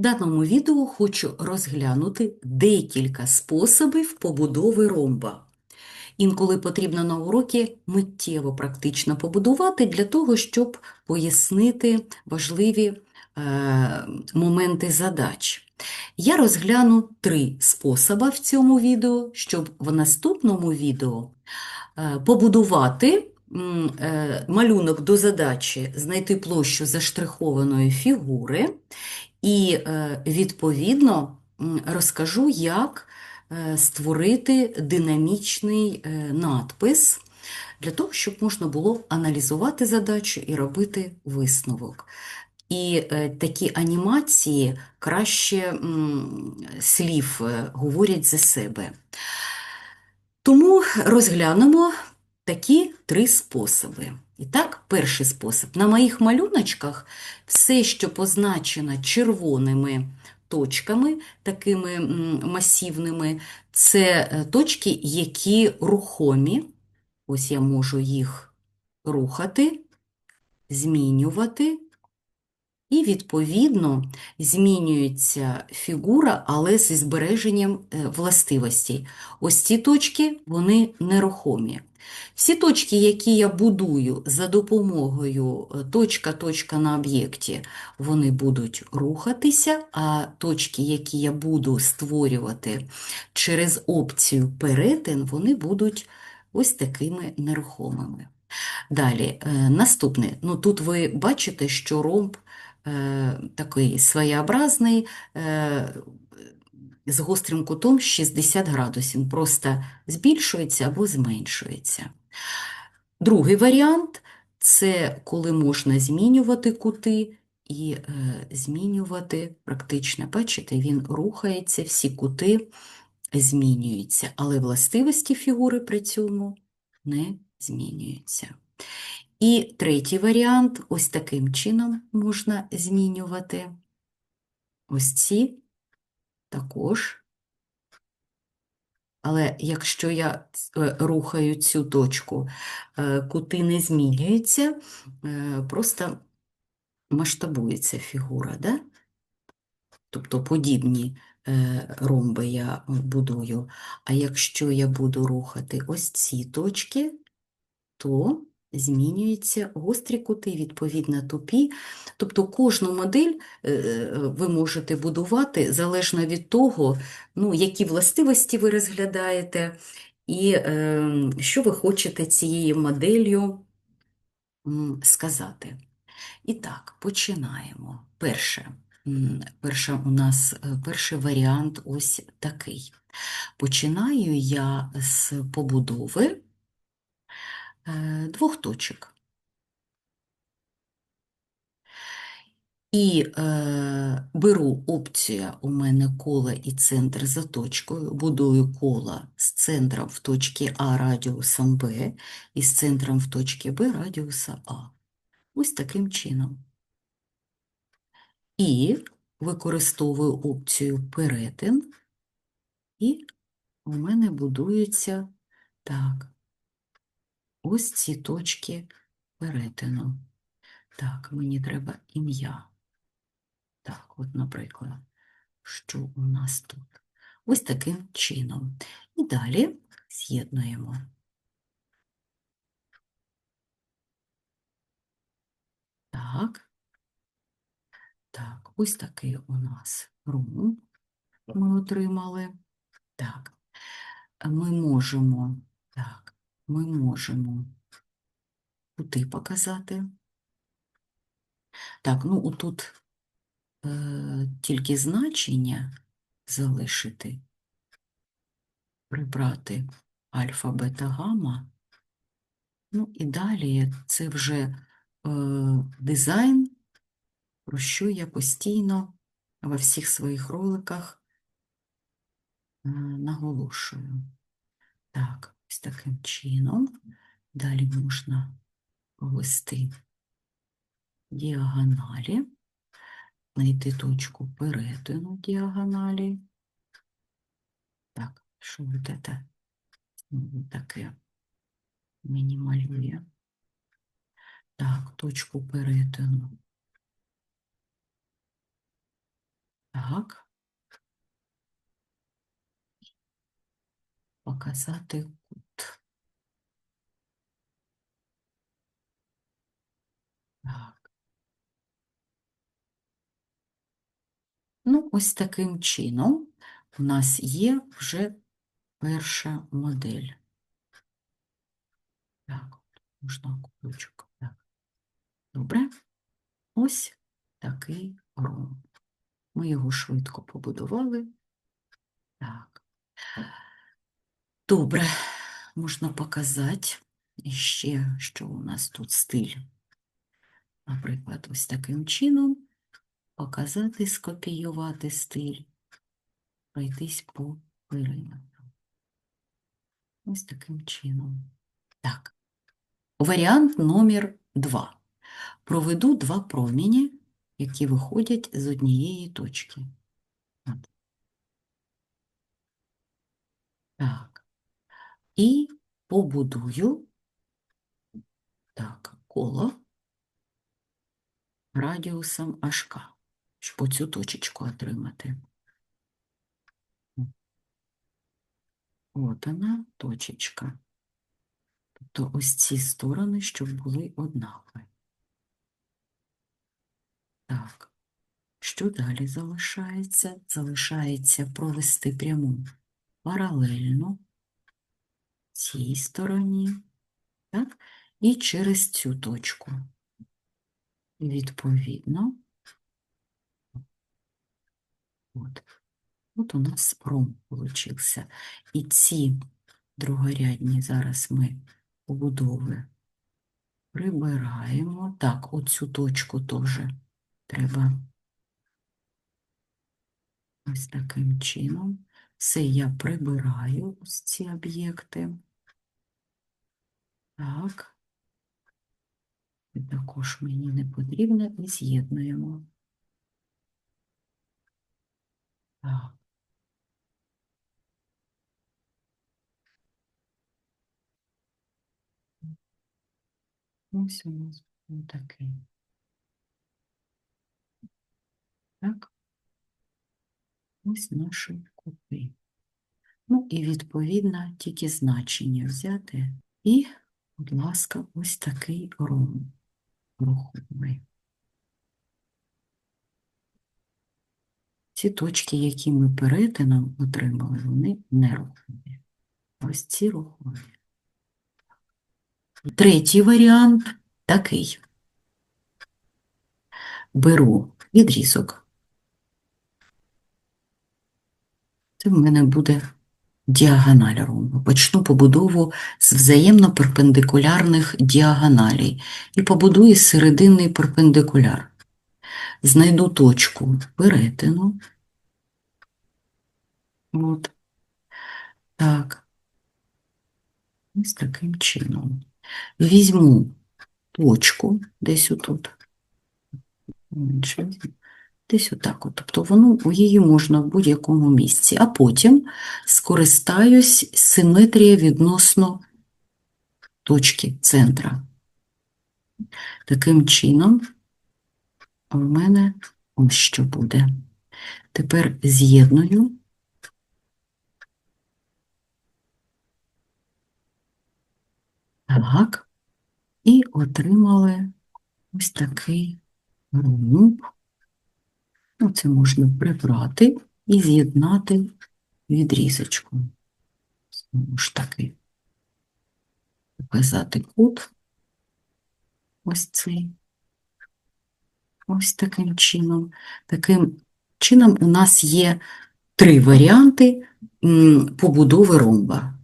В даному відео хочу розглянути декілька способів побудови ромба. Інколи потрібно на уроки миттєво практично побудувати для того, щоб пояснити важливі е, моменти задач. Я розгляну три способи в цьому відео, щоб в наступному відео е, побудувати малюнок до задачі знайти площу заштрихованої фігури і, е, відповідно, розкажу, як е, створити динамічний е, надпис для того, щоб можна було аналізувати задачу і робити висновок. І е, такі анімації краще слів е, говорять за себе. Тому розглянемо такі три способи. І так, перший спосіб. На моїх малюночках все, що позначено червоними точками, такими масивними, це е, точки, які рухомі. Ось я можу їх рухати, змінювати. І, відповідно, змінюється фігура, але зі збереженням е, властивостей. Ось ці точки, вони нерухомі. Всі точки, які я будую за допомогою е, точка-точка на об'єкті, вони будуть рухатися, а точки, які я буду створювати через опцію перетин, вони будуть ось такими нерухомими. Далі, е, наступне. Ну, тут ви бачите, що ромб е, такий своєобразний, е, з гострим кутом 60 градусів, просто збільшується або зменшується. Другий варіант це коли можна змінювати кути і е, змінювати практично, бачите, він рухається, всі кути змінюються, але властивості фігури при цьому не змінюються. І третій варіант ось таким чином можна змінювати. Ось ці також. Але якщо я е, рухаю цю точку, е, кути не змінюються, е, просто масштабується фігура, да? Тобто подібні ромби я будую. А якщо я буду рухати ось ці точки, то змінюються гострі кути, відповідно тупі. Тобто кожну модель е, ви можете будувати залежно від того, ну, які властивості ви розглядаєте, і е, що ви хочете цією моделлю сказати. І так, починаємо. Перше. Перше у нас е, перший варіант ось такий. Починаю я з побудови Е, двох точок. І е, беру опцію у мене кола і центр за точкою, будую кола з центром в точці А радіусом Б і з центром в точці Б радіуса А. Ось таким чином. І використовую опцію перетин, і у мене будується так. Ось ці точки перетину. Так, мені треба ім'я. Так, от, наприклад, що у нас тут? Ось таким чином. І далі з'єднуємо. Так. Так, ось такий у нас рум ми отримали. Так, ми можемо, ми можемо кути показати. Так, ну тут е, тільки значення залишити, прибрати альфа, бета, гамма. Ну і далі це вже е, дизайн, про що я постійно во всіх своїх роликах е, наголошую. Так, ось таким чином. Далі можна повести діагоналі, знайти точку перетину діагоналі. Так, що вот это таке мені малює? Так, точку перетину. Так. Показати кут. Так. Ну, ось таким чином у нас є вже перша модель. Так, можна кулючок. Так. Добре. Ось такий ромб. Ми його швидко побудували. Так. Добре, можна показати ще, що у нас тут стиль. Наприклад, ось таким чином показати, скопіювати стиль, пройтись по периметру. Ось таким чином. Так. Варіант номер два. Проведу два проміні, які виходять з однієї точки. Так. І побудую так, коло радіусом HK, щоб оцю точечку отримати. От вона, точечка. Тобто ось ці сторони, щоб були однакові. Так, що далі залишається? Залишається провести пряму паралельно цій стороні, так, і через цю точку. Відповідно, от, от у нас пром получився. І ці другорядні зараз ми побудови прибираємо. Так, оцю точку теж треба ось таким чином. Все я прибираю ось ці об'єкти. Так. Також мені не потрібно і з'єднуємо. Ось у нас був такий. Так. Ось наші кути. Ну і відповідно тільки значення взяти. І, будь ласка, ось такий ромб рухомий. Ці точки, які ми перетином отримали, вони нерухомі. Ось ці рухомі. Третій варіант такий. Беру відрізок. Це в мене буде діагональ ромбу. Почну побудову з взаємно перпендикулярних діагоналей і побудую серединний перпендикуляр. Знайду точку перетину. От. Так. Ось таким чином. Візьму точку десь отут. Десь отак. От. Тобто воно, її можна в будь-якому місці. А потім скористаюсь симетрією відносно точки центра. Таким чином, в мене ось що буде. Тепер з'єдную. Так, і отримали ось такий ромб. Ну, це можна прибрати і з'єднати відрізочком. Знову ж таки, показати кут. Ось цей. Ось таким чином. Таким чином у нас є три варіанти побудови ромба.